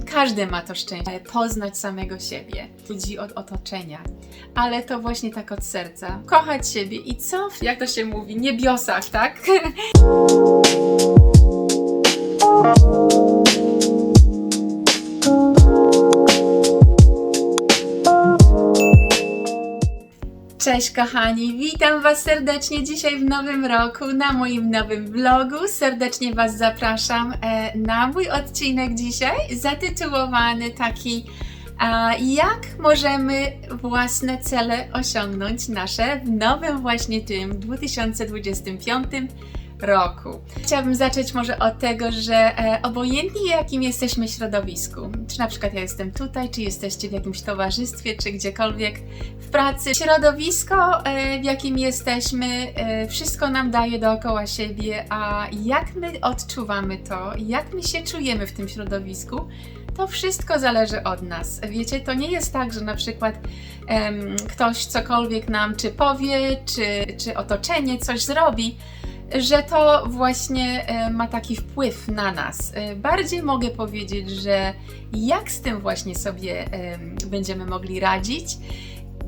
Każdy ma to szczęście, poznać samego siebie, ludzi od otoczenia, ale to właśnie tak od serca. Kochać siebie i co, jak to się mówi, niebiosach, tak? Cześć kochani, witam Was serdecznie dzisiaj w nowym roku na moim nowym vlogu. Serdecznie Was zapraszam e, na mój odcinek dzisiaj zatytułowany taki jak możemy własne cele osiągnąć nasze w nowym właśnie tym 2025 roku. Chciałabym zacząć może od tego, że e, obojętnie jakim jesteśmy środowisku, czy na przykład ja jestem tutaj, czy jesteście w jakimś towarzystwie, czy gdziekolwiek w pracy, środowisko, e, w jakim jesteśmy, e, wszystko nam daje dookoła siebie, a jak my odczuwamy to, jak my się czujemy w tym środowisku, to wszystko zależy od nas. Wiecie, to nie jest tak, że na przykład em, ktoś cokolwiek nam czy powie, czy, czy otoczenie coś zrobi, że to właśnie e, ma taki wpływ na nas. E, Bardziej mogę powiedzieć, że jak z tym właśnie sobie em, będziemy mogli radzić,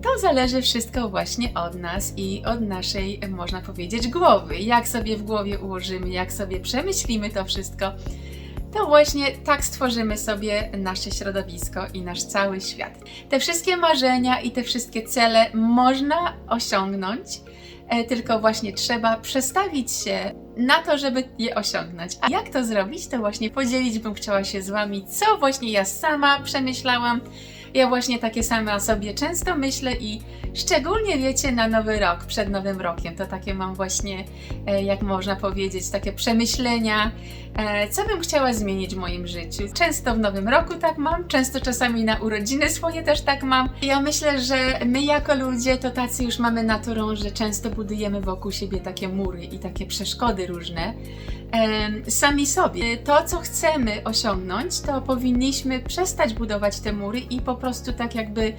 to zależy wszystko właśnie od nas i od naszej, e, można powiedzieć, głowy. Jak sobie w głowie ułożymy, jak sobie przemyślimy to wszystko, to właśnie tak stworzymy sobie nasze środowisko i nasz cały świat. Te wszystkie marzenia i te wszystkie cele można osiągnąć, e, tylko właśnie trzeba przestawić się na to, żeby je osiągnąć. A jak to zrobić, to właśnie podzielić bym chciała się z Wami, co właśnie ja sama przemyślałam. Ja właśnie takie same o sobie często myślę i szczególnie wiecie na nowy rok, przed nowym rokiem, to takie mam właśnie, e, jak można powiedzieć, takie przemyślenia, e, co bym chciała zmienić w moim życiu. Często w nowym roku tak mam, często czasami na urodziny swoje też tak mam. Ja myślę, że my jako ludzie to tacy już mamy naturą, że często budujemy wokół siebie takie mury i takie przeszkody różne. Sami sobie. To, co chcemy osiągnąć, to powinniśmy przestać budować te mury i po prostu tak jakby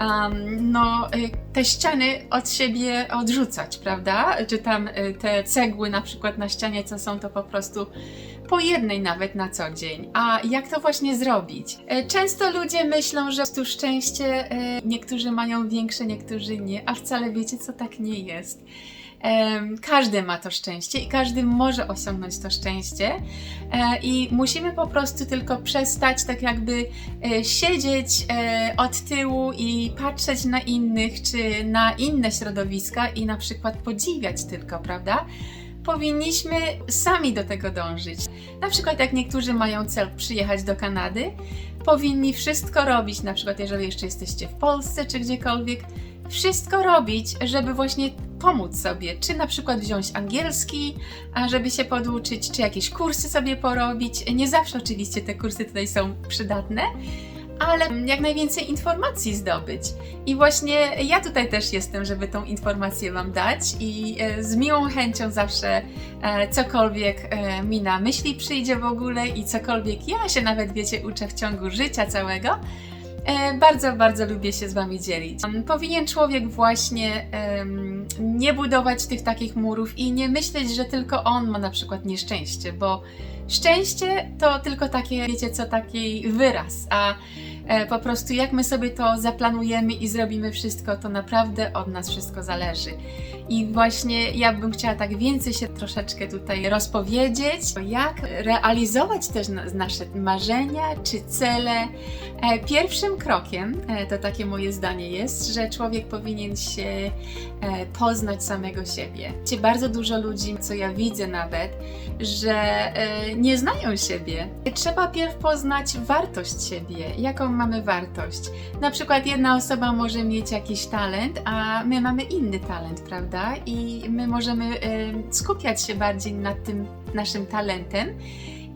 um, no, y, te ściany od siebie odrzucać, prawda? Czy tam y, te cegły na przykład na ścianie, co są, to po prostu po jednej nawet na co dzień. A jak to właśnie zrobić? E, Często ludzie myślą, że tu szczęście e, niektórzy mają większe, niektórzy nie, a wcale wiecie co, tak nie jest. Każdy ma to szczęście i każdy może osiągnąć to szczęście E, i musimy po prostu tylko przestać tak jakby e, siedzieć e, od tyłu i patrzeć na innych czy na inne środowiska i na przykład podziwiać tylko, prawda? Powinniśmy sami do tego dążyć. Na przykład jak niektórzy mają cel przyjechać do Kanady, powinni wszystko robić, na przykład jeżeli jeszcze jesteście w Polsce czy gdziekolwiek, wszystko robić, żeby właśnie pomóc sobie, czy na przykład wziąć angielski, żeby się poduczyć, czy jakieś kursy sobie porobić. Nie zawsze oczywiście te kursy tutaj są przydatne, ale jak najwięcej informacji zdobyć. I właśnie ja tutaj też jestem, żeby tą informację Wam dać i e, z miłą chęcią zawsze e, cokolwiek e, mi na myśli przyjdzie w ogóle i cokolwiek ja się nawet, wiecie, uczę w ciągu życia całego. E, Bardzo, bardzo lubię się z Wami dzielić. Powinien człowiek właśnie nie budować tych takich murów i nie myśleć, że tylko on ma na przykład nieszczęście, bo szczęście to tylko takie, wiecie co, taki wyraz, a e, po prostu jak my sobie to zaplanujemy i zrobimy wszystko, to naprawdę od nas wszystko zależy. I właśnie ja bym chciała tak więcej się troszeczkę tutaj rozpowiedzieć, jak realizować też na- nasze marzenia czy cele. E, Pierwszym krokiem, e, to takie moje zdanie jest, że człowiek powinien się e, poznać samego siebie. Bardzo dużo ludzi, co ja widzę nawet, że nie znają siebie. Trzeba pierw poznać wartość siebie, jaką mamy wartość. Na przykład jedna osoba może mieć jakiś talent, a my mamy inny talent, prawda? I my możemy skupiać się bardziej nad tym naszym talentem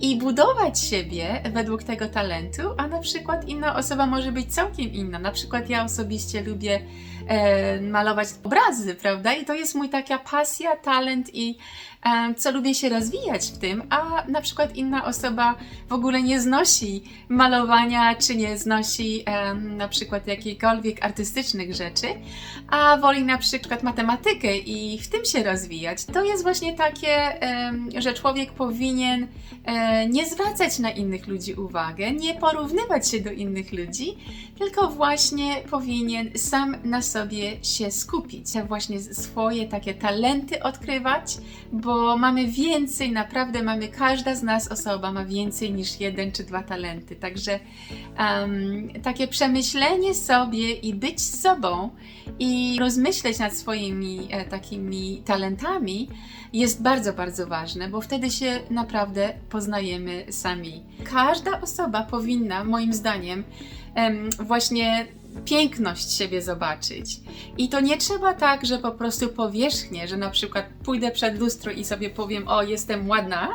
i budować siebie według tego talentu, a na przykład inna osoba może być całkiem inna. Na przykład ja osobiście lubię e, malować obrazy, prawda? I to jest mój taka pasja, talent i em, co lubię się rozwijać w tym, a na przykład inna osoba w ogóle nie znosi malowania, czy nie znosi em, na przykład jakichkolwiek artystycznych rzeczy, a woli na przykład matematykę i w tym się rozwijać. To jest właśnie takie, em, że człowiek powinien e, nie zwracać na innych ludzi uwagę, nie porównywać się do innych ludzi, tylko właśnie powinien sam na sobie się skupić, właśnie swoje takie talenty odkrywać, bo mamy więcej, naprawdę mamy, każda z nas osoba ma więcej niż jeden czy dwa talenty. Także em, takie przemyślenie sobie i być sobą i rozmyśleć nad swoimi e, takimi talentami jest bardzo, bardzo ważne, bo wtedy się naprawdę poznajemy sami. Każda osoba powinna, moim zdaniem, em, właśnie piękność siebie zobaczyć. I to nie trzeba tak, że po prostu powierzchnie, że na przykład pójdę przed lustro i sobie powiem, o, jestem ładna,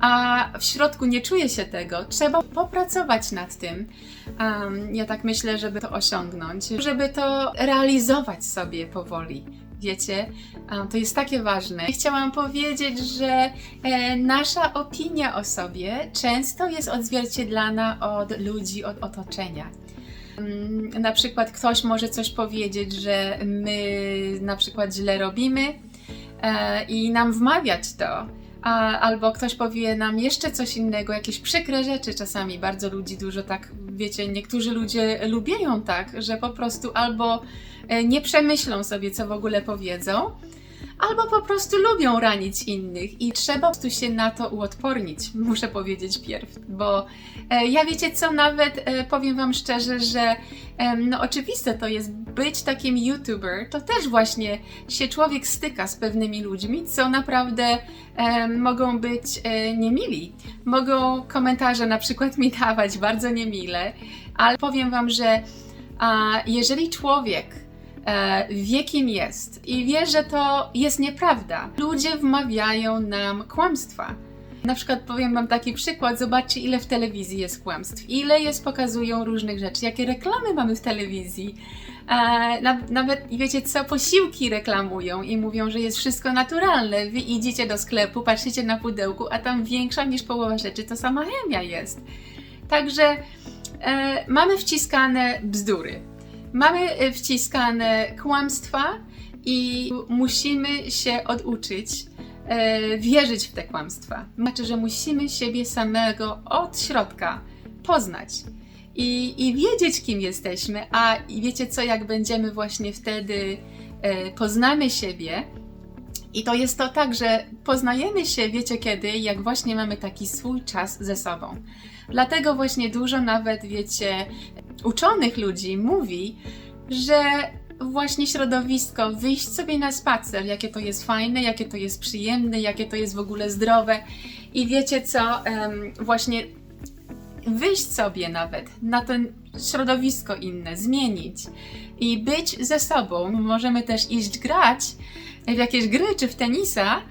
a w środku nie czuję się tego. Trzeba popracować nad tym. Um, ja tak myślę, żeby to osiągnąć, żeby to realizować sobie powoli. To jest takie ważne. Chciałam powiedzieć, że e, nasza opinia o sobie często jest odzwierciedlana od ludzi, od otoczenia. Mm, Na przykład ktoś może coś powiedzieć, że my na przykład źle robimy e, i nam wmawiać to. A, albo ktoś powie nam jeszcze coś innego, jakieś przykre rzeczy czasami. Bardzo ludzi dużo tak, wiecie, niektórzy ludzie lubią tak, że po prostu albo nie przemyślą sobie, co w ogóle powiedzą, albo po prostu lubią ranić innych i trzeba prostu się na to uodpornić, muszę powiedzieć pierw, bo e, ja wiecie co, nawet e, powiem wam szczerze, że no oczywiste to jest być takim youtuber, to też właśnie się człowiek styka z pewnymi ludźmi, co naprawdę em, mogą być e, niemili. Mogą komentarze na przykład mi dawać bardzo niemile, ale powiem wam, że a, jeżeli człowiek e, wie kim jest i wie, że to jest nieprawda. Ludzie wmawiają nam kłamstwa. Na przykład powiem Wam taki przykład, zobaczcie ile w telewizji jest kłamstw, ile jest pokazują różnych rzeczy, jakie reklamy mamy w telewizji. E, na, nawet, wiecie co, posiłki reklamują i mówią, że jest wszystko naturalne. Wy idziecie do sklepu, patrzycie na pudełku, a tam większa niż połowa rzeczy to sama chemia jest. Także e, mamy wciskane bzdury. Mamy e, wciskane kłamstwa i musimy się oduczyć e, wierzyć w te kłamstwa. Znaczy, że musimy siebie samego od środka poznać i, i wiedzieć, kim jesteśmy. A wiecie co, jak będziemy właśnie wtedy e, poznamy siebie, i to jest to tak, że poznajemy się, wiecie kiedy, jak właśnie mamy taki swój czas ze sobą. Dlatego właśnie dużo nawet, wiecie, uczonych ludzi mówi, że właśnie środowisko, wyjść sobie na spacer, jakie to jest fajne, jakie to jest przyjemne, jakie to jest w ogóle zdrowe. I wiecie co, właśnie wyjść sobie nawet na to środowisko inne, zmienić i być ze sobą. Możemy też iść grać w jakieś gry czy w tenisa,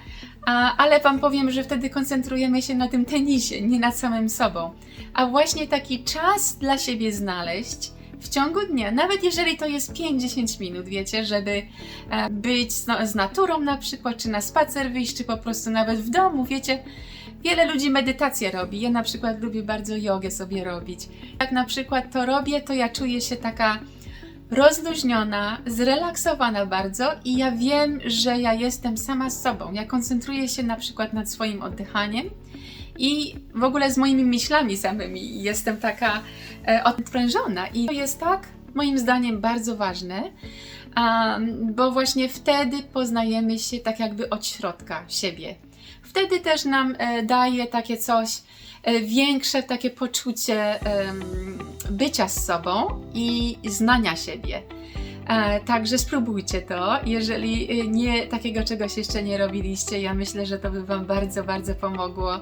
a, ale Wam powiem, że wtedy koncentrujemy się na tym tenisie, nie nad samym sobą. A właśnie taki czas dla siebie znaleźć w ciągu dnia, nawet jeżeli to jest 5-10 minut, wiecie, żeby e, być z, no, z naturą na przykład, czy na spacer wyjść, czy po prostu nawet w domu, wiecie. Wiele ludzi medytację robi. Ja na przykład lubię bardzo jogę sobie robić. Jak na przykład to robię, to ja czuję się taka rozluźniona, zrelaksowana bardzo i ja wiem, że ja jestem sama z sobą. Ja koncentruję się na przykład nad swoim oddychaniem i w ogóle z moimi myślami samymi. Jestem taka e, odprężona i to jest tak, moim zdaniem, bardzo ważne, um, bo właśnie wtedy poznajemy się tak jakby od środka siebie. Wtedy też nam e, daje takie coś, większe takie poczucie bycia z sobą i znania siebie. E, także spróbujcie to. Jeżeli e, nie takiego czegoś jeszcze nie robiliście, ja myślę, że to by Wam bardzo, bardzo pomogło.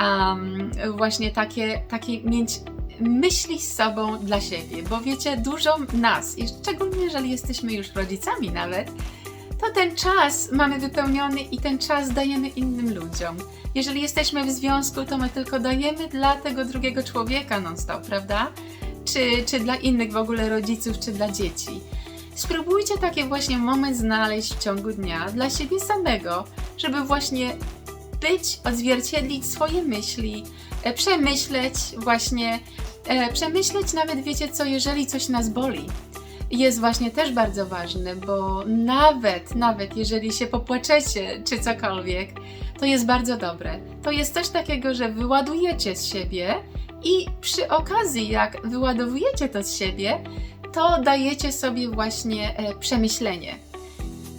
Um, właśnie takie, takie mieć myśli z sobą dla siebie, bo wiecie, dużo nas, szczególnie jeżeli jesteśmy już rodzicami nawet, to ten czas mamy wypełniony i ten czas dajemy innym ludziom. Jeżeli jesteśmy w związku, to my tylko dajemy dla tego drugiego człowieka non-stop, prawda? Czy, czy dla innych w ogóle rodziców, czy dla dzieci. Spróbujcie taki właśnie moment znaleźć w ciągu dnia dla siebie samego, żeby właśnie być, odzwierciedlić swoje myśli, e, przemyśleć właśnie, e, przemyśleć nawet wiecie co, jeżeli coś nas boli. Jest właśnie też bardzo ważne, bo nawet, nawet jeżeli się popłaczecie czy cokolwiek, to jest bardzo dobre. To jest coś takiego, że wyładujecie z siebie i przy okazji, jak wyładowujecie to z siebie, to dajecie sobie właśnie e, przemyślenie.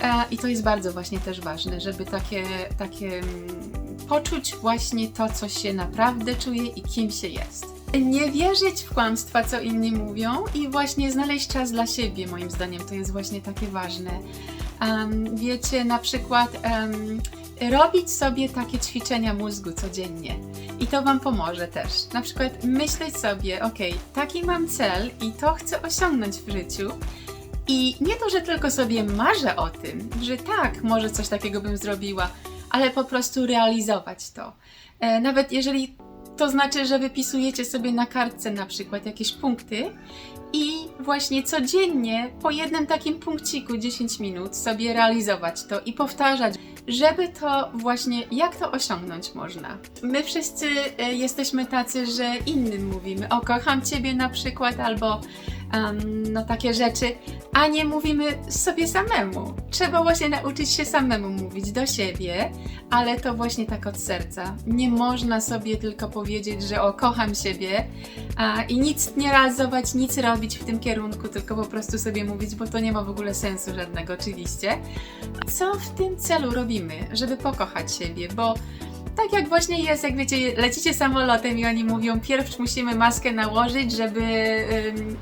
E, I to jest bardzo właśnie też ważne, żeby takie, takie mm, poczuć właśnie to, co się naprawdę czuje i kim się jest. Nie wierzyć w kłamstwa, co inni mówią i właśnie znaleźć czas dla siebie, moim zdaniem, to jest właśnie takie ważne. Um, wiecie, na przykład um, robić sobie takie ćwiczenia mózgu codziennie i to Wam pomoże też. Na przykład myśleć sobie, ok, taki mam cel i to chcę osiągnąć w życiu. I nie to, że tylko sobie marzę o tym, że tak, może coś takiego bym zrobiła, ale po prostu realizować to. E, nawet jeżeli to znaczy, że wypisujecie sobie na kartce na przykład jakieś punkty i właśnie codziennie po jednym takim punkciku 10 minut sobie realizować to i powtarzać, żeby to właśnie, jak to osiągnąć można. My wszyscy e, jesteśmy tacy, że innym mówimy, o kocham Ciebie na przykład, albo um, no takie rzeczy, a nie mówimy sobie samemu. Trzeba właśnie nauczyć się samemu mówić do siebie, ale to właśnie tak od serca. Nie można sobie tylko powiedzieć, że o, kocham siebie a, i nic nie realizować, nic robić w tym kierunku, tylko po prostu sobie mówić, bo to nie ma w ogóle sensu żadnego, oczywiście. Co w tym celu robimy, żeby pokochać siebie, bo tak jak właśnie jest, jak wiecie, lecicie samolotem i oni mówią, pierw musimy maskę nałożyć, żeby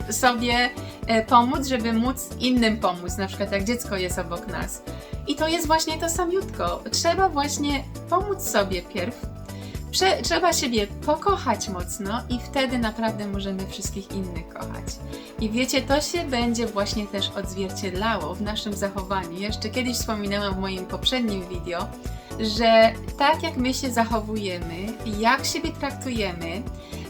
sobie y, pomóc, żeby móc innym pomóc, na przykład jak dziecko jest obok nas. I to jest właśnie to samiutko. Trzeba właśnie pomóc sobie pierw, Prze- trzeba siebie pokochać mocno i wtedy naprawdę możemy wszystkich innych kochać. I wiecie, to się będzie właśnie też odzwierciedlało w naszym zachowaniu. Jeszcze kiedyś wspominałam w moim poprzednim video, że tak jak my się zachowujemy, jak siebie traktujemy,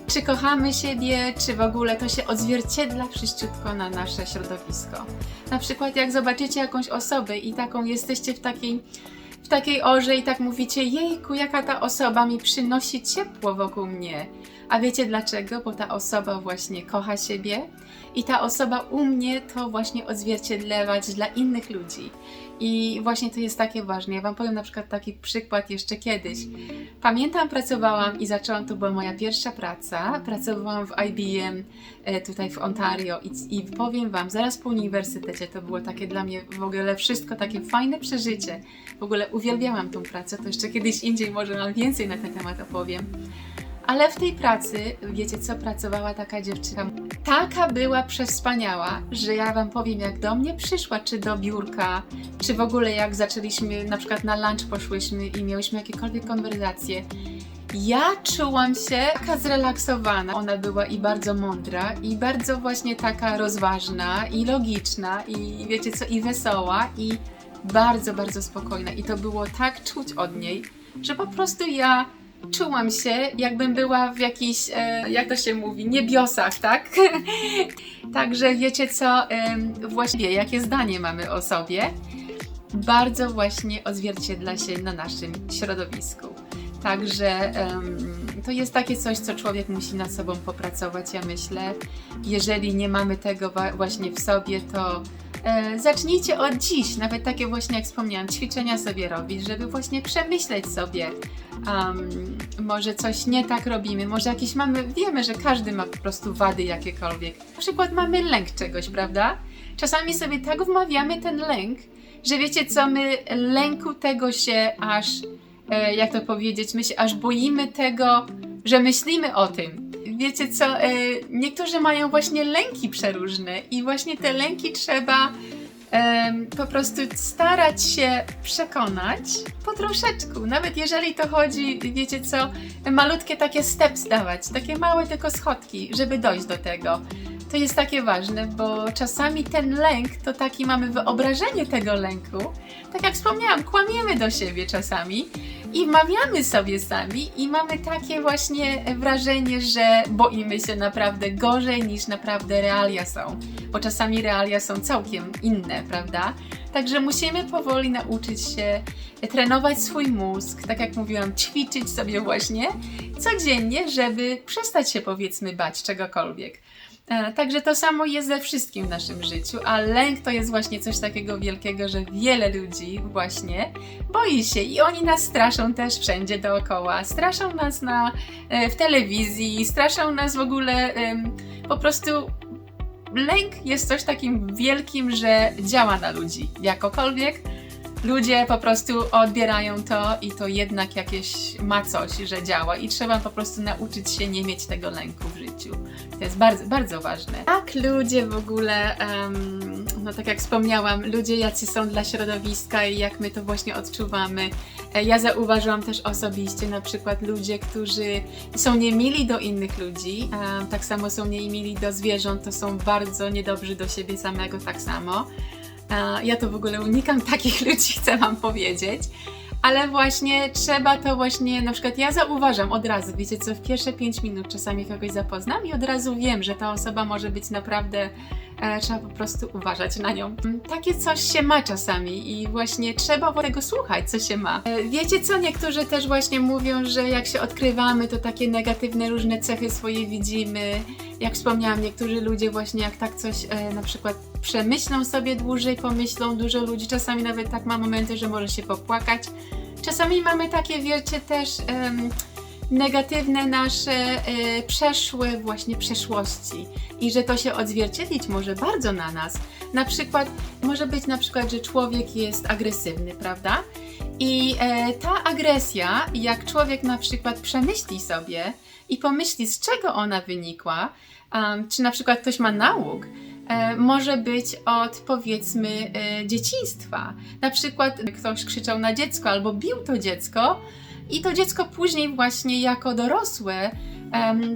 czy kochamy siebie, czy w ogóle to się odzwierciedla wszyściutko na nasze środowisko. Na przykład jak zobaczycie jakąś osobę i taką jesteście w takiej w takiej orze i tak mówicie, jejku, jaka ta osoba mi przynosi ciepło wokół mnie. A wiecie dlaczego? Bo ta osoba właśnie kocha siebie i ta osoba umie to właśnie odzwierciedlewać dla innych ludzi. I właśnie to jest takie ważne. Ja Wam powiem na przykład taki przykład jeszcze kiedyś. Pamiętam, pracowałam i zaczęłam, to była moja pierwsza praca. Pracowałam w IBM e, tutaj w Ontario i, i powiem Wam, zaraz po uniwersytecie to było takie dla mnie w ogóle wszystko takie fajne przeżycie. W ogóle uwielbiałam tą pracę, to jeszcze kiedyś indziej może Wam więcej na ten temat opowiem. Ale w tej pracy, wiecie co, pracowała taka dziewczyna. Taka była przewspaniała, że ja wam powiem, jak do mnie przyszła, czy do biurka, czy w ogóle jak zaczęliśmy, na przykład na lunch poszłyśmy i miałyśmy jakiekolwiek konwersacje. Ja czułam się taka zrelaksowana. Ona była i bardzo mądra, i bardzo właśnie taka rozważna, i logiczna, i wiecie co, i wesoła, i bardzo, bardzo spokojna. I to było tak czuć od niej, że po prostu ja czułam się, jakbym była w jakichś, e, jak to się mówi, niebiosach, tak? Także wiecie co, właściwie jakie zdanie mamy o sobie, bardzo właśnie odzwierciedla się na naszym środowisku. Także to jest takie coś, co człowiek musi nad sobą popracować, ja myślę. Jeżeli nie mamy tego właśnie w sobie, to zacznijcie od dziś, nawet takie właśnie jak wspomniałam, ćwiczenia sobie robić, żeby właśnie przemyśleć sobie, um, może coś nie tak robimy, może jakieś mamy, wiemy, że każdy ma po prostu wady jakiekolwiek. Na przykład mamy lęk czegoś, prawda? Czasami sobie tak wmawiamy ten lęk, że wiecie co, my lęku tego się aż, e, jak to powiedzieć, my się aż boimy tego, że myślimy o tym. Wiecie co, e, niektórzy mają właśnie lęki przeróżne i właśnie te lęki trzeba po prostu starać się przekonać po troszeczku. Nawet jeżeli to chodzi, wiecie co, malutkie takie steps dawać, takie małe tylko schodki, żeby dojść do tego. To jest takie ważne, bo czasami ten lęk to taki mamy wyobrażenie tego lęku. Tak jak wspomniałam, kłamiemy do siebie czasami i wmawiamy sobie sami i mamy takie właśnie wrażenie, że boimy się naprawdę gorzej niż naprawdę realia są. Bo czasami realia są całkiem inne, prawda? Także musimy powoli nauczyć się trenować swój mózg, tak jak mówiłam, ćwiczyć sobie właśnie codziennie, żeby przestać się powiedzmy bać czegokolwiek. E, Także to samo jest ze wszystkim w naszym życiu, a lęk to jest właśnie coś takiego wielkiego, że wiele ludzi właśnie boi się i oni nas straszą też wszędzie dookoła. Straszą nas na, e, w telewizji, straszą nas w ogóle po prostu. Lęk jest coś takim wielkim, że działa na ludzi. Jakokolwiek ludzie po prostu odbierają to i to jednak jakieś ma coś, że działa i trzeba po prostu nauczyć się nie mieć tego lęku w życiu. To jest bardzo, bardzo ważne. Jak ludzie w ogóle, em, no tak jak wspomniałam, ludzie jacy są dla środowiska i jak my to właśnie odczuwamy. E, Ja zauważyłam też osobiście na przykład ludzie, którzy są niemili do innych ludzi, em, tak samo są niemili do zwierząt, to są bardzo niedobrzy do siebie samego tak samo. Ja to w ogóle unikam takich ludzi, chcę Wam powiedzieć. Ale właśnie trzeba to właśnie, na przykład ja zauważam od razu, wiecie co, w pierwsze 5 minut czasami kogoś zapoznam i od razu wiem, że ta osoba może być naprawdę, trzeba po prostu uważać na nią. Mm, Takie coś się ma czasami i właśnie trzeba tego słuchać, co się ma. E, wiecie co, niektórzy też właśnie mówią, że jak się odkrywamy, to takie negatywne różne cechy swoje widzimy. Jak wspomniałam, niektórzy ludzie właśnie jak tak coś e, na przykład przemyślą sobie dłużej, pomyślą, dużo ludzi czasami nawet tak ma momenty, że może się popłakać. Czasami mamy takie, wiecie, też negatywne nasze e, przeszłe właśnie przeszłości i że to się odzwierciedlić może bardzo na nas. Na przykład może być na przykład, że człowiek jest agresywny, prawda? I e, ta agresja, jak człowiek na przykład przemyśli sobie i pomyśli, z czego ona wynikła, em, czy na przykład ktoś ma nauk, e, może być od powiedzmy dzieciństwa. Na przykład ktoś krzyczał na dziecko albo bił to dziecko i to dziecko później właśnie jako dorosłe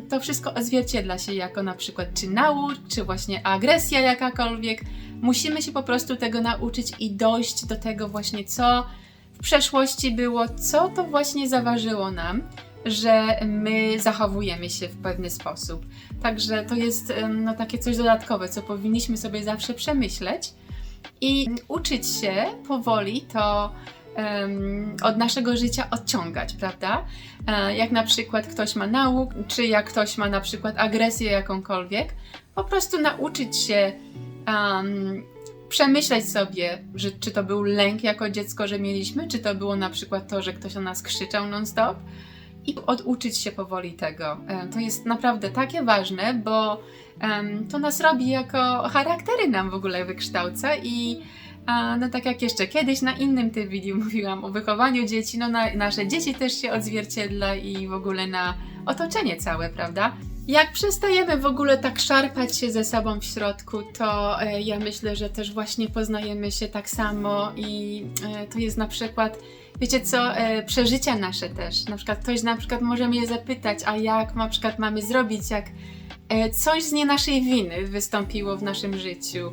to wszystko odzwierciedla się jako na przykład czy nauk, czy właśnie agresja jakakolwiek. Musimy się po prostu tego nauczyć i dojść do tego właśnie, co w przeszłości było, co to właśnie zaważyło nam, że my zachowujemy się w pewny sposób. Także to jest no, takie coś dodatkowe, co powinniśmy sobie zawsze przemyśleć i uczyć się powoli to od naszego życia odciągać, prawda? E, jak na przykład ktoś ma nauk, czy jak ktoś ma na przykład agresję jakąkolwiek, po prostu nauczyć się em, przemyśleć sobie, że, czy to był lęk jako dziecko, że mieliśmy, czy to było na przykład to, że ktoś o nas krzyczał non-stop i oduczyć się powoli tego. E, To jest naprawdę takie ważne, bo em, to nas robi jako charaktery nam w ogóle wykształca i a, no tak jak jeszcze kiedyś na innym tym wideo mówiłam o wychowaniu dzieci, no na, nasze dzieci też się odzwierciedla i w ogóle na otoczenie całe, prawda? Jak przestajemy w ogóle tak szarpać się ze sobą w środku, to e, ja myślę, że też właśnie poznajemy się tak samo i e, to jest na przykład, wiecie co, e, przeżycia nasze też. Na przykład ktoś na przykład może mnie zapytać, a jak na przykład mamy zrobić, jak e, coś z nie naszej winy wystąpiło w naszym życiu.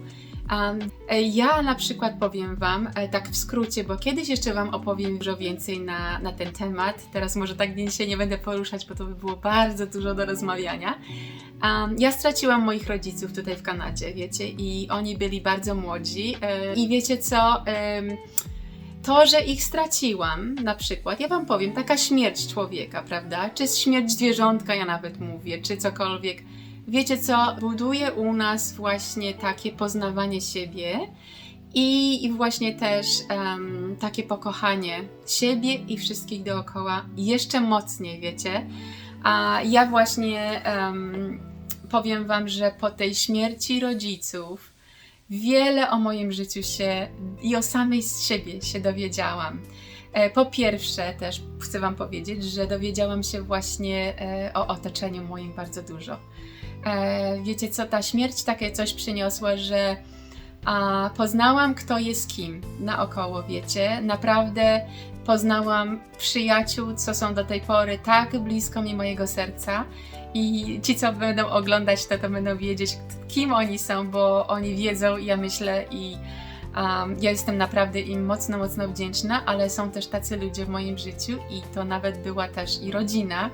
E, ja na przykład powiem Wam, e, tak w skrócie, bo kiedyś jeszcze Wam opowiem dużo więcej na, na ten temat. Teraz może tak dzisiaj nie będę poruszać, bo to by było bardzo dużo do rozmawiania. Ja straciłam moich rodziców tutaj w Kanadzie, wiecie, i oni byli bardzo młodzi. E, I wiecie co? to, że ich straciłam, na przykład, ja Wam powiem, taka śmierć człowieka, prawda? Czy śmierć zwierzątka, ja nawet mówię, czy cokolwiek. Wiecie co, buduje u nas właśnie takie poznawanie siebie i, i właśnie też em, takie pokochanie siebie i wszystkich dookoła jeszcze mocniej, wiecie. A ja właśnie em, powiem Wam, że po tej śmierci rodziców wiele o moim życiu się i o samej z siebie się dowiedziałam. E, Po pierwsze, też chcę Wam powiedzieć, że dowiedziałam się właśnie e, o otoczeniu moim bardzo dużo. E, Wiecie co, ta śmierć takie coś przyniosła, że a, poznałam, kto jest kim naokoło, wiecie. Naprawdę poznałam przyjaciół, co są do tej pory tak blisko mi mojego serca. I ci, co będą oglądać to, to będą wiedzieć, kim oni są, bo oni wiedzą, ja myślę, i um, ja jestem naprawdę im mocno, mocno wdzięczna, ale są też tacy ludzie w moim życiu i to nawet była też i rodzina,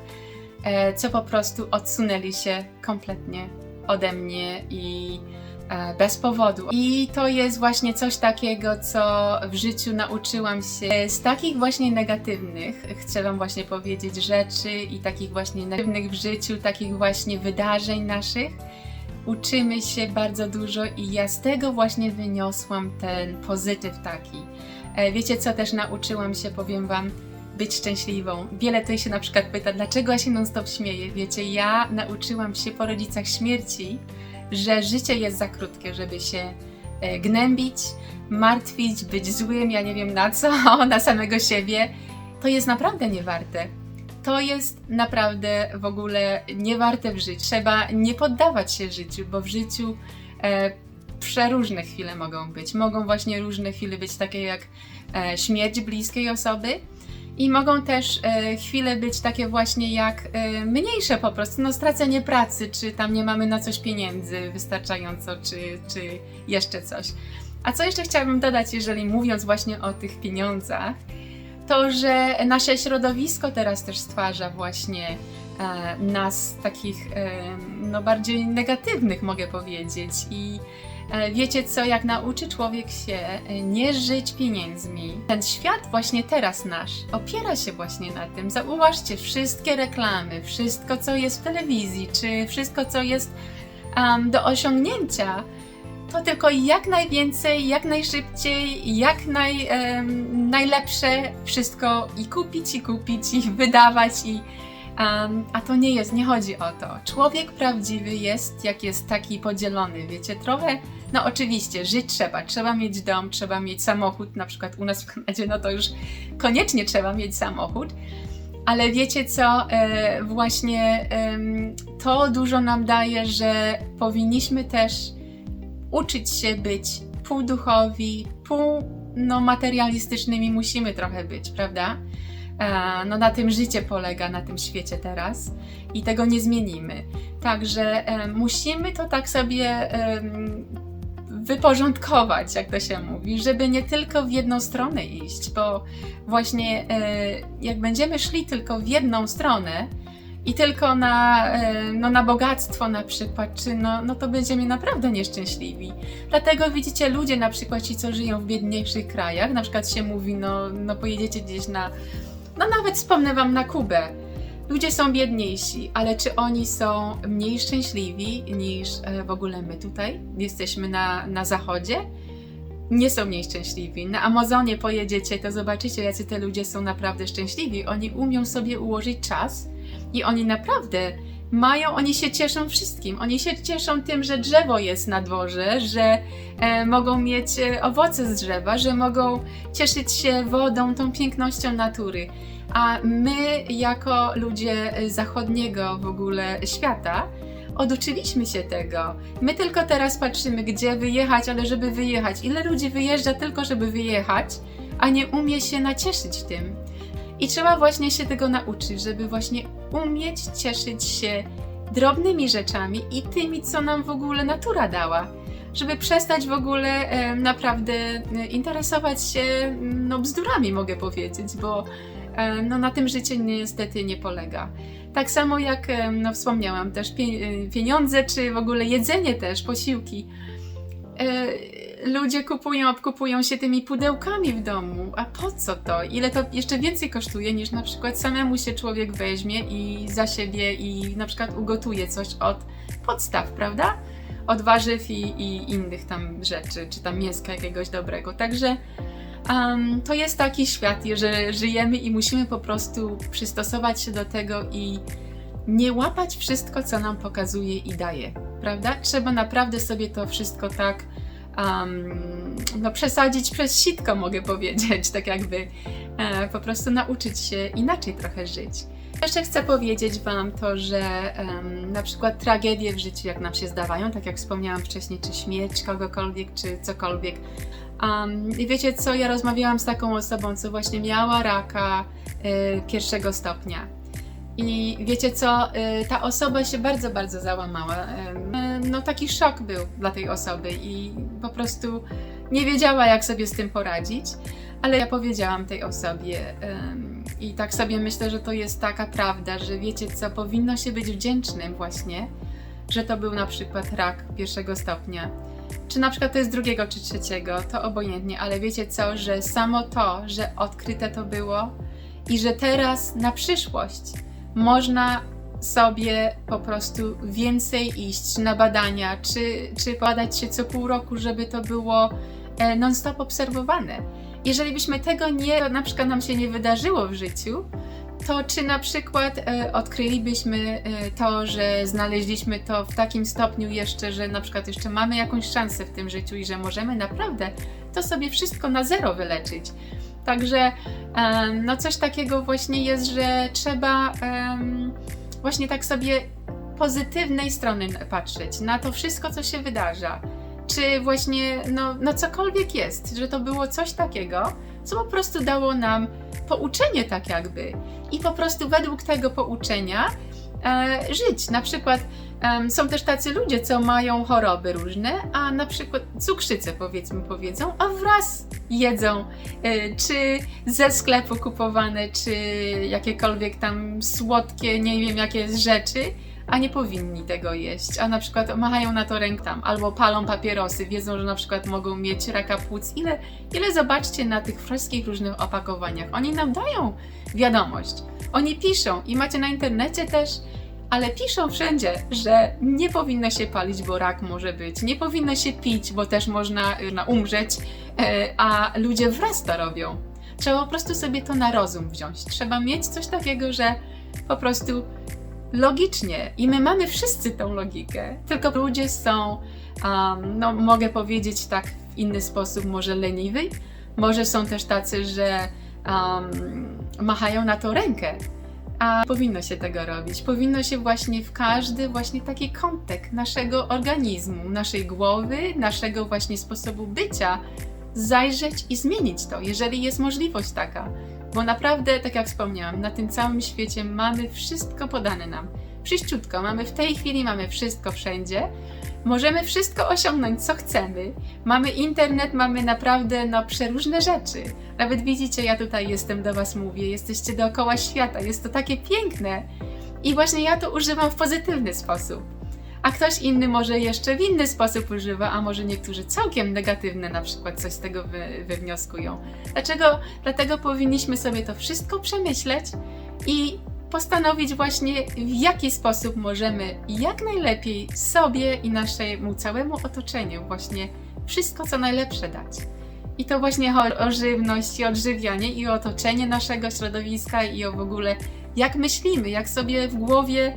co po prostu odsunęli się kompletnie ode mnie i e, bez powodu. I to jest właśnie coś takiego, co w życiu nauczyłam się z takich właśnie negatywnych, chcę Wam właśnie powiedzieć, rzeczy i takich właśnie negatywnych w życiu, takich właśnie wydarzeń naszych. Uczymy się bardzo dużo i ja z tego właśnie wyniosłam ten pozytyw taki. E, Wiecie co też nauczyłam się, powiem Wam, być szczęśliwą. Wiele tutaj się na przykład pyta, dlaczego ja się non stop śmieję. Wiecie, ja nauczyłam się po rodzicach śmierci, że życie jest za krótkie, żeby się e, gnębić, martwić, być złym, ja nie wiem na co, na samego siebie. To jest naprawdę niewarte. To jest naprawdę w ogóle niewarte w życiu. Trzeba nie poddawać się życiu, bo w życiu e, przeróżne chwile mogą być. Mogą właśnie różne chwile być takie jak e, śmierć bliskiej osoby, i mogą też e, chwile być takie właśnie jak e, mniejsze po prostu, no stracenie pracy, czy tam nie mamy na coś pieniędzy wystarczająco, czy, czy jeszcze coś. A co jeszcze chciałabym dodać, jeżeli mówiąc właśnie o tych pieniądzach, to że nasze środowisko teraz też stwarza właśnie e, nas takich e, no bardziej negatywnych, mogę powiedzieć. I wiecie co, jak nauczy człowiek się e, nie żyć pieniędzmi, ten świat właśnie teraz nasz opiera się właśnie na tym. Zauważcie, wszystkie reklamy, wszystko co jest w telewizji, czy wszystko co jest um, do osiągnięcia, to tylko jak najwięcej, jak najszybciej, jak naj, em, najlepsze wszystko i kupić, i kupić, i wydawać, i, em, a to nie jest, nie chodzi o to. Człowiek prawdziwy jest, jak jest taki podzielony, wiecie, trochę, no oczywiście, żyć trzeba, trzeba mieć dom, trzeba mieć samochód, na przykład u nas w Kanadzie, no to już koniecznie trzeba mieć samochód, ale wiecie co, e, właśnie em, to dużo nam daje, że powinniśmy też uczyć się być półduchowi, pół no, materialistycznymi musimy trochę być, prawda? E, no na tym życie polega, na tym świecie teraz i tego nie zmienimy. Także e, musimy to tak sobie wyporządkować, jak to się mówi, żeby nie tylko w jedną stronę iść, bo właśnie e, jak będziemy szli tylko w jedną stronę, i tylko na, no, na bogactwo na przykład, czy no, no to będziemy naprawdę nieszczęśliwi. Dlatego widzicie, ludzie na przykład ci, co żyją w biedniejszych krajach, na przykład się mówi, no, no pojedziecie gdzieś na, no nawet wspomnę wam na Kubę. Ludzie są biedniejsi, ale czy oni są mniej szczęśliwi niż e, w ogóle my tutaj? Jesteśmy na, na zachodzie? Nie są mniej szczęśliwi. Na Amazonie pojedziecie, to zobaczycie, jacy te ludzie są naprawdę szczęśliwi. Oni umią sobie ułożyć czas, i oni naprawdę mają, oni się cieszą wszystkim. Oni się cieszą tym, że drzewo jest na dworze, że e, mogą mieć e, owoce z drzewa, że mogą cieszyć się wodą, tą pięknością natury. A my, jako ludzie e, zachodniego w ogóle świata, oduczyliśmy się tego. My tylko teraz patrzymy, gdzie wyjechać, ale żeby wyjechać. Ile ludzi wyjeżdża tylko, żeby wyjechać, a nie umie się nacieszyć tym. I trzeba właśnie się tego nauczyć, żeby właśnie umieć cieszyć się drobnymi rzeczami i tymi, co nam w ogóle natura dała. Żeby przestać w ogóle e, naprawdę interesować się no, bzdurami, mogę powiedzieć, bo e, no, na tym życie niestety nie polega. Tak samo jak e, no, wspomniałam, też e, pieniądze, czy w ogóle jedzenie też, posiłki. E, ludzie kupują, obkupują się tymi pudełkami w domu. A po co to? Ile to jeszcze więcej kosztuje niż na przykład samemu się człowiek weźmie i za siebie i na przykład ugotuje coś od podstaw, prawda? Od warzyw i, i innych tam rzeczy, czy tam mięska jakiegoś dobrego. Także um, to jest taki świat, że żyjemy i musimy po prostu przystosować się do tego i nie łapać wszystko, co nam pokazuje i daje, prawda? Trzeba naprawdę sobie to wszystko tak um, no, przesadzić przez sitko, mogę powiedzieć, tak jakby e, po prostu nauczyć się inaczej trochę żyć. Jeszcze chcę powiedzieć Wam to, że em, na przykład tragedie w życiu, jak nam się zdawają, tak jak wspomniałam wcześniej, czy śmierć kogokolwiek, czy cokolwiek. Um, I wiecie co, ja rozmawiałam z taką osobą, co właśnie miała raka y, pierwszego stopnia. I wiecie co, y, ta osoba się bardzo, bardzo załamała. Y, no taki szok był dla tej osoby i po prostu nie wiedziała, jak sobie z tym poradzić. Ale ja powiedziałam tej osobie ym, i tak sobie myślę, że to jest taka prawda, że wiecie co, powinno się być wdzięcznym właśnie, że to był na przykład rak pierwszego stopnia. czy na przykład to jest drugiego czy trzeciego, to obojętnie, ale wiecie co, że samo to, że odkryte to było i że teraz na przyszłość można sobie po prostu więcej iść na badania, czy, czy badać się co pół roku, żeby to było e, non-stop obserwowane. Jeżeli byśmy tego nie, na przykład nam się nie wydarzyło w życiu, to czy na przykład e, odkrylibyśmy e, to, że znaleźliśmy to w takim stopniu jeszcze, że na przykład jeszcze mamy jakąś szansę w tym życiu i że możemy naprawdę to sobie wszystko na zero wyleczyć. Także em, no coś takiego właśnie jest, że trzeba em, właśnie tak sobie pozytywnej strony patrzeć na to wszystko, co się wydarza. Czy właśnie, no, no cokolwiek jest, że to było coś takiego, co po prostu dało nam pouczenie tak jakby. I po prostu według tego pouczenia e, żyć. Na przykład są też tacy ludzie, co mają choroby różne, a na przykład cukrzycę powiedzmy powiedzą, a wraz jedzą e, czy ze sklepu kupowane, czy jakiekolwiek tam słodkie, nie wiem jakie rzeczy, a nie powinni tego jeść, a na przykład machają na to ręką albo palą papierosy, wiedzą, że na przykład mogą mieć raka płuc. Ile, ile zobaczcie na tych wszystkich różnych opakowaniach. Oni nam dają wiadomość. Oni piszą i macie na internecie też, ale piszą wszędzie, że nie powinno się palić, bo rak może być, nie powinno się pić, bo też można, można umrzeć, e, a ludzie wraz to robią. Trzeba po prostu sobie to na rozum wziąć. Trzeba mieć coś takiego, że po prostu logicznie i my mamy wszyscy tą logikę, tylko ludzie są, um, no mogę powiedzieć tak w inny sposób, może leniwy, może są też tacy, że um, machają na to rękę, a powinno się tego robić. Powinno się właśnie w każdy właśnie taki kątek naszego organizmu, naszej głowy, naszego właśnie sposobu bycia zajrzeć i zmienić to, jeżeli jest możliwość taka. Bo naprawdę, tak jak wspomniałam, na tym całym świecie mamy wszystko podane nam. Wszyściutko, mamy w tej chwili, mamy wszystko wszędzie. Możemy wszystko osiągnąć, co chcemy. Mamy internet, mamy naprawdę no, przeróżne rzeczy. Nawet widzicie, ja tutaj jestem do Was mówię, jesteście dookoła świata, jest to takie piękne. I właśnie ja to używam w pozytywny sposób. A ktoś inny może jeszcze w inny sposób używa, a może niektórzy całkiem negatywne na przykład coś z tego wy, wywnioskują. Dlaczego? Dlatego powinniśmy sobie to wszystko przemyśleć i postanowić właśnie w jaki sposób możemy jak najlepiej sobie i naszemu całemu otoczeniu właśnie wszystko co najlepsze dać. I to właśnie chodzi o żywność i odżywianie i o otoczenie naszego środowiska i o w ogóle jak myślimy, jak sobie w głowie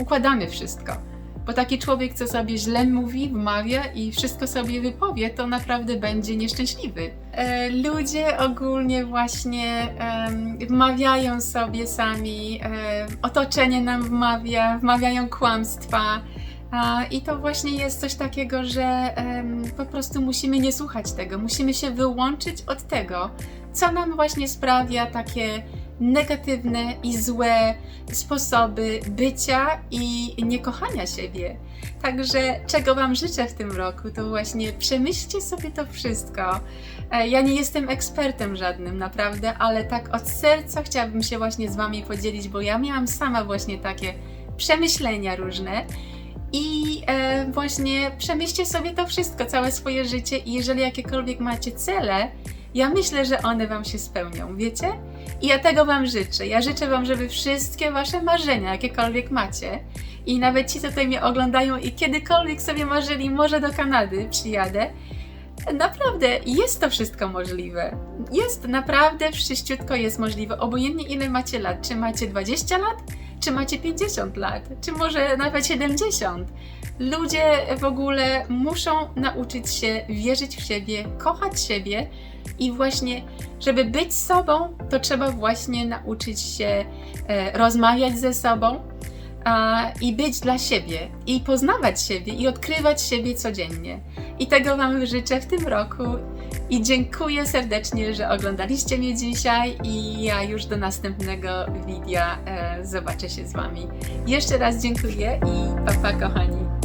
układamy wszystko. Bo taki człowiek, co sobie źle mówi, wmawia i wszystko sobie wypowie, to naprawdę będzie nieszczęśliwy. E, ludzie ogólnie właśnie em, wmawiają sobie sami, e, otoczenie nam wmawia, wmawiają kłamstwa. A, I to właśnie jest coś takiego, że em, po prostu musimy nie słuchać tego, musimy się wyłączyć od tego, co nam właśnie sprawia takie negatywne i złe sposoby bycia i niekochania siebie. Także czego Wam życzę w tym roku, to właśnie przemyślcie sobie to wszystko. E, Ja nie jestem ekspertem żadnym, naprawdę, ale tak od serca chciałabym się właśnie z Wami podzielić, bo ja miałam sama właśnie takie przemyślenia różne. I e, właśnie przemyślcie sobie to wszystko, całe swoje życie i jeżeli jakiekolwiek macie cele, ja myślę, że one Wam się spełnią, wiecie? I ja tego Wam życzę. Ja życzę Wam, żeby wszystkie Wasze marzenia, jakiekolwiek macie, i nawet ci, co tutaj mnie oglądają i kiedykolwiek sobie marzyli, może do Kanady przyjadę, naprawdę jest to wszystko możliwe. Jest naprawdę wszyściutko jest możliwe, obojętnie ile macie lat. Czy macie 20 lat, czy macie 50 lat, czy może nawet 70. Ludzie w ogóle muszą nauczyć się wierzyć w siebie, kochać siebie i właśnie, żeby być sobą, to trzeba właśnie nauczyć się e, rozmawiać ze sobą a, i być dla siebie, i poznawać siebie, i odkrywać siebie codziennie. I tego Wam życzę w tym roku. I dziękuję serdecznie, że oglądaliście mnie dzisiaj i ja już do następnego wideo zobaczę się z Wami. Jeszcze raz dziękuję i papa pa, kochani.